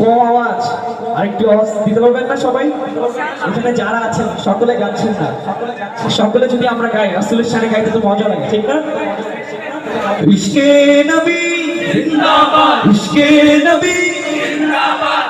কম আওয়াজ। আওয়াজ দিতে পারবেন না সবাই? এখানে যারা আছেন, সকলে গাচ্ছেন না। সকলে যদি আমরা গাই, রাসুলের সাথে গাইতে তো মজা লাগে, ঠিক না? ইশকে নবী, জিন্দাবাদ। নবী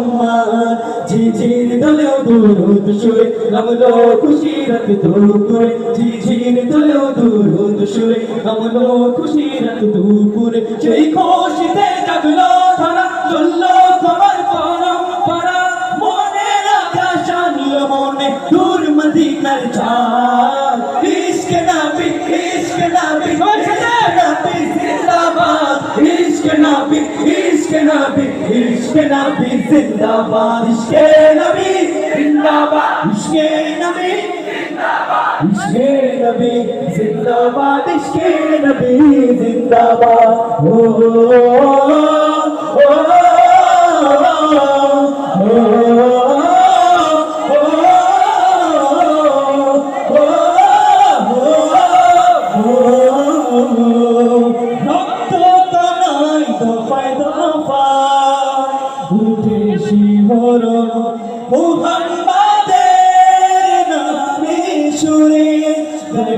মোহাম্মদ ঝিঝির দলেও দূরত শুয়ে নামলো খুশিরত দুপুরে ঝিঝির দলেও দূরত শুয়ে নামলো খুশিরত দুপুরে সেই খুশিতে জাগলো ধরা চলল তোমার পরম্পরা। মনে রাখা শানিল মনে, দূর মদিনার চাঁদ ইশক নবী ইশক নবী নবী, জিন্দাবাদ। ইশক নবী ইশক নবী ইশক নবী জিন্দাবাদ ইশকে নবী জিন্দাবাদ ইশক নবী ইশকে নবী জিন্দাবাদ ইশকে নবী জিন্দাবাদ ও ও রক্ত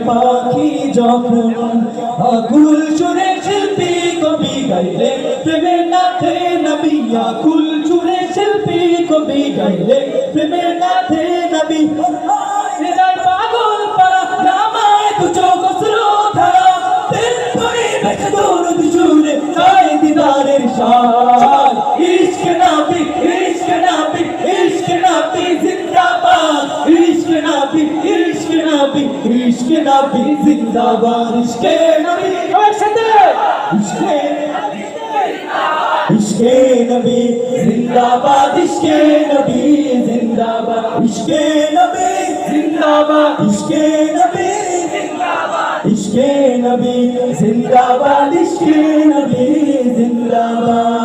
পাখি যখন আকুল সুরে শিল্পী কবি গাইলে প্রেমের নাথে নবী আকুল সুরে শিল্পী কবি গাইলে প্রেমের নাথে নবী পাগল পারা নামায় দু চোখ শ্রু ধারা দিল করে বেঁচে দৌড় চাই দিদারের শান ইশক ইশক নবী জিন্দাবাদ, ইশক নবী একসাথে। ইশক ইশকে নবী জিন্দাবাদ, ইশকে নবী জিন্দাবাদ, ইশকে নবী জিন্দাবাদ, ইশকে নবী জিন্দাবাদ, ইশকে নবী জিন্দাবাদ, ইশকে নবী জিন্দাবাদ।